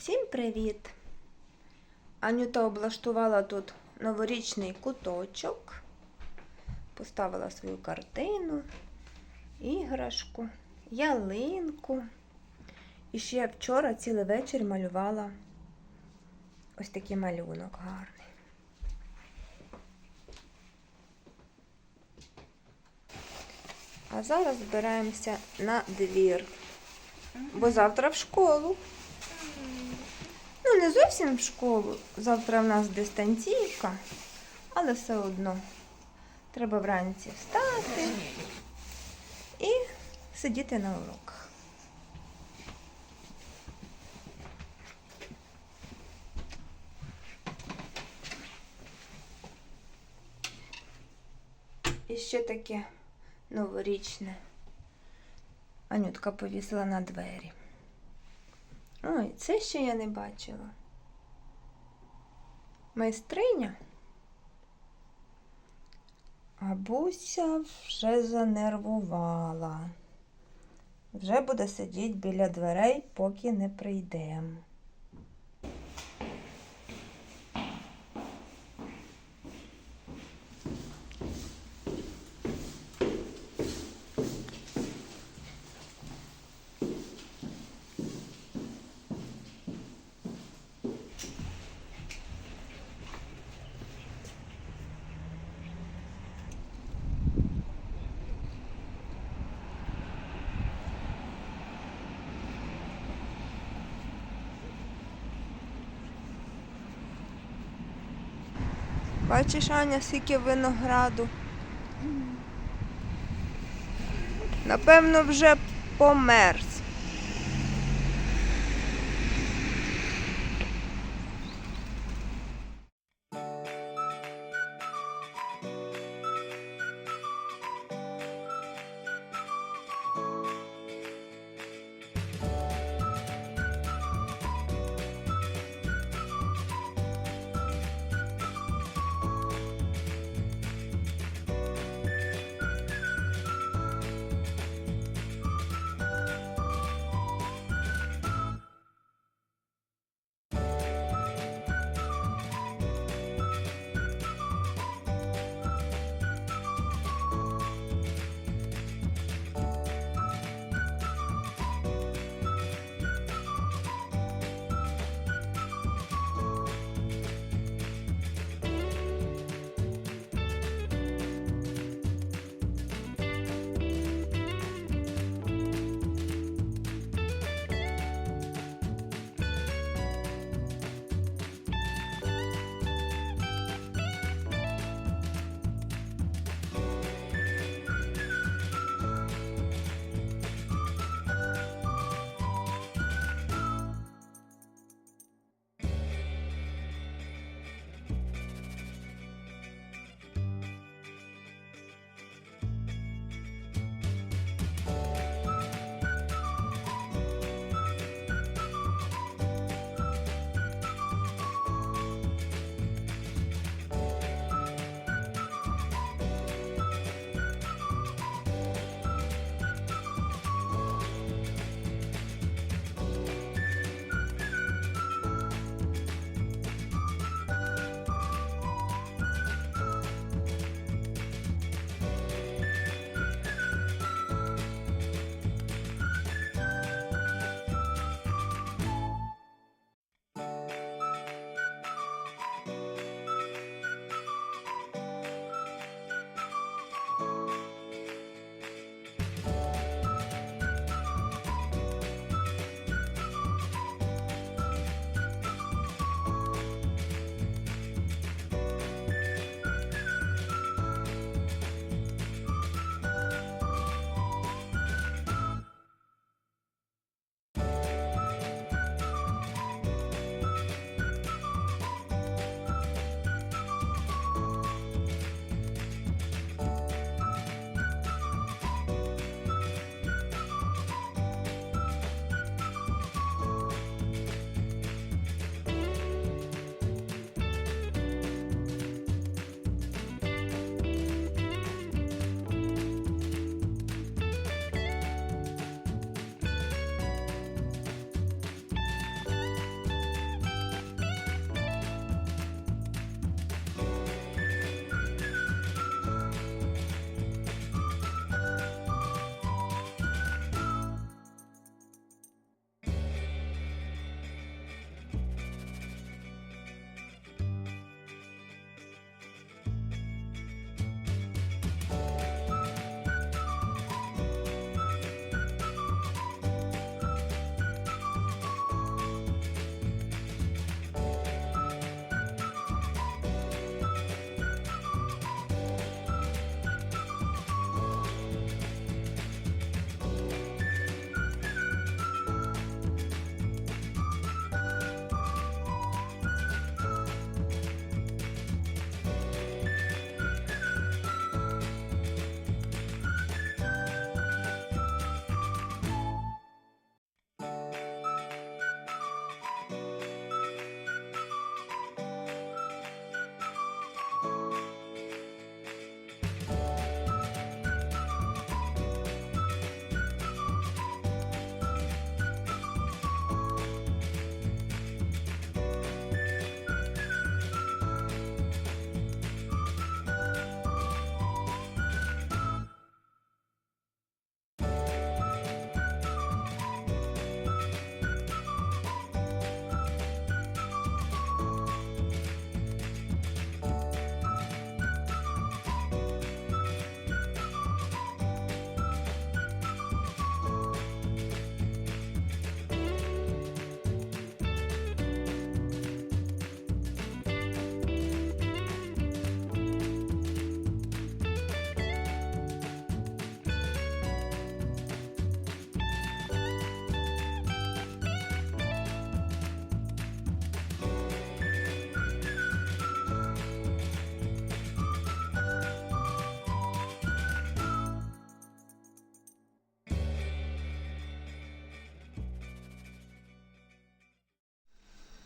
Всім привіт! Анюта облаштувала тут новорічний куточок, поставила свою картину, іграшку, ялинку. І ще я вчора цілий вечір малювала ось такий малюнок гарний. А зараз збираємося на двір, бо завтра в школу. Не зовсім в школу. Завтра в нас дистанційка, але все одно треба вранці встати і сидіти на уроках. І ще таке новорічне. Анютка повісила на двері. Ой, це ще я не бачила. Майстриня. А Буся вже занервувала. Вже буде сидіти біля дверей, поки не прийдемо. Бачиш, Аня, скільки винограду. Напевно, вже померз.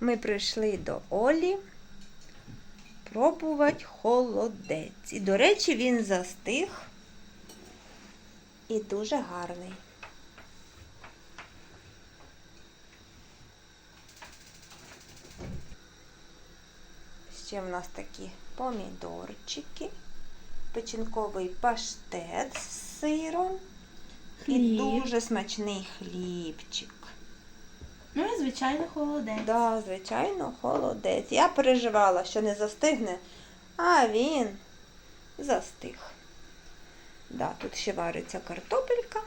Ми прийшли до Олі пробувати холодець. І, до речі, він застиг і дуже гарний. Ще в нас такі помідорчики, печінковий паштет з сиром і дуже смачний хлібчик. Ну і звичайно холодець. Да, звичайно, холодець. Я переживала, що не застигне, а він застиг. Да, тут ще вариться картопелька.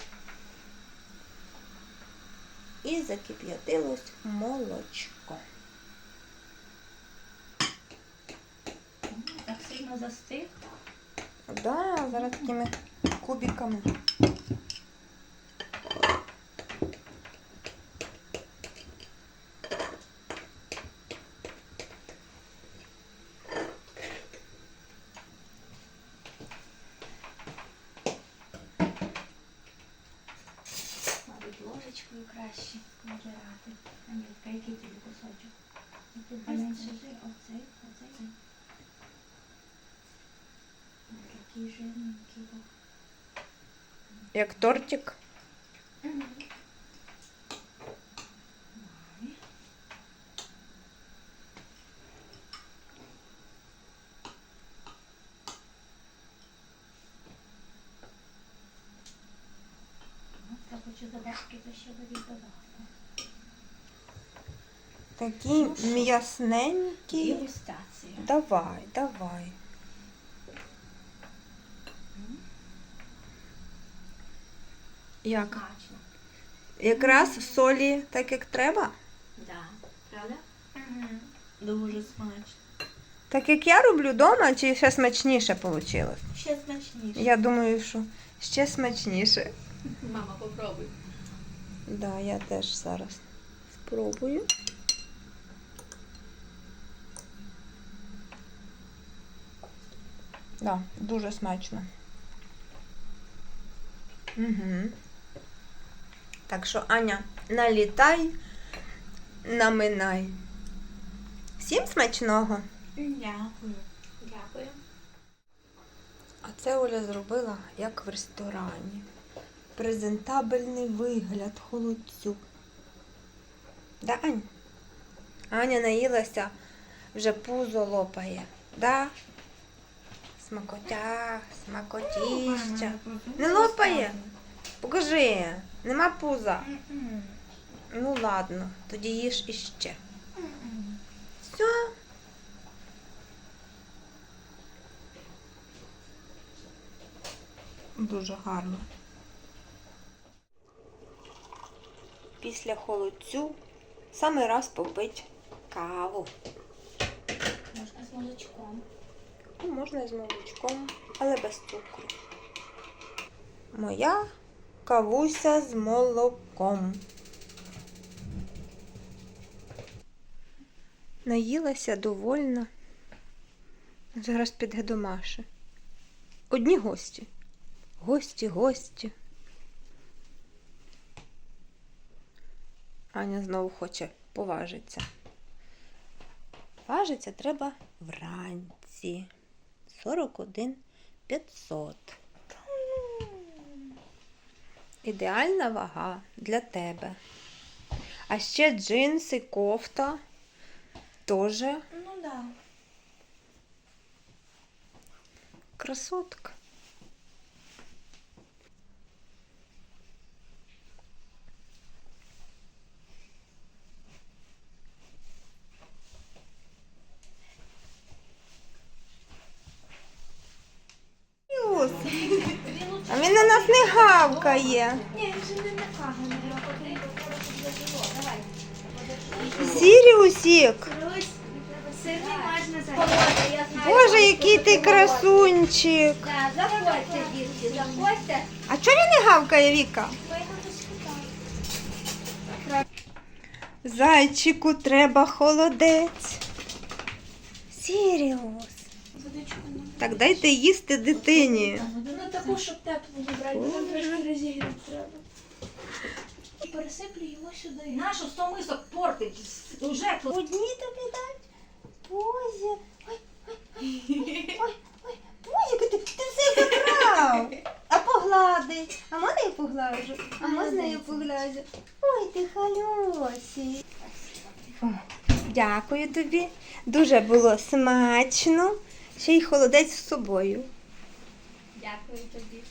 І закип'ятилось молочко. Так сильно застиг. Да, зараз такими кубиками. кращі конкерати. А ні, який тобі кусочок. І тут менше оцей, оцей. Такий жирненький. Як тортик? Хочу то ще буде додати. Такий Ну що? м'ясненький. Дегустація. Давай, давай. Як? Смачно. Якраз в солі так, як треба? Да. Правда? Угу. Дуже смачно. Так як я роблю вдома, чи ще смачніше вийшло? Ще смачніше. Я думаю, що ще смачніше. Мама, попробуй. Да, я теж зараз спробую. Да, дуже смачно. Угу. Так що, Аня, налітай, наминай. Всім смачного! Дякую. Дякую. А це Оля зробила як в ресторані. Презентабельний вигляд холодцю. Да, Ань? Аня наїлася, вже пузо лопає. Да? Смакотя, смакотіща. Не лопає? Покажи, нема пуза. Ну ладно, тоді їж іще. Все. Дуже гарно. Після холодцю саме раз попить каву. Можна з молочком. Ну, можна і з молочком, але без цукру. Моя кавуся з молоком. Наїлася довольна. Зараз піде до Маші. Одні гості. Гості, гості. Аня знову хоче поважитися. Важиться треба вранці. 41 500. Ідеальна вага для тебе. А ще джинси, кофта. Тоже Ну да. красотка. Юс, а він на нас гавкає. Ні, вже не накаже, не потрібно Давай. Сіріусік. Сирний можна зараз. Боже, який ти красунчик. Заходьте, дітки, заходьте. А чого він не гавкає, Віка? Зайчику треба холодець. Сіріус. Так дайте їсти дитині. Ну таку, щоб теплу брати, нам трошки розігріти треба. пересиплю його сюди. Нашу сто мисок портить. Уже Одні тобі дать. Боже. Ой, ой, ой, ой, ой. Ти, ти все забрав. А поглади. А можна я поглажу? А можна я поглажу? Ой, ти халюсі. Дякую тобі. Дуже було смачно. Ще й холодець з собою. Дякую тобі.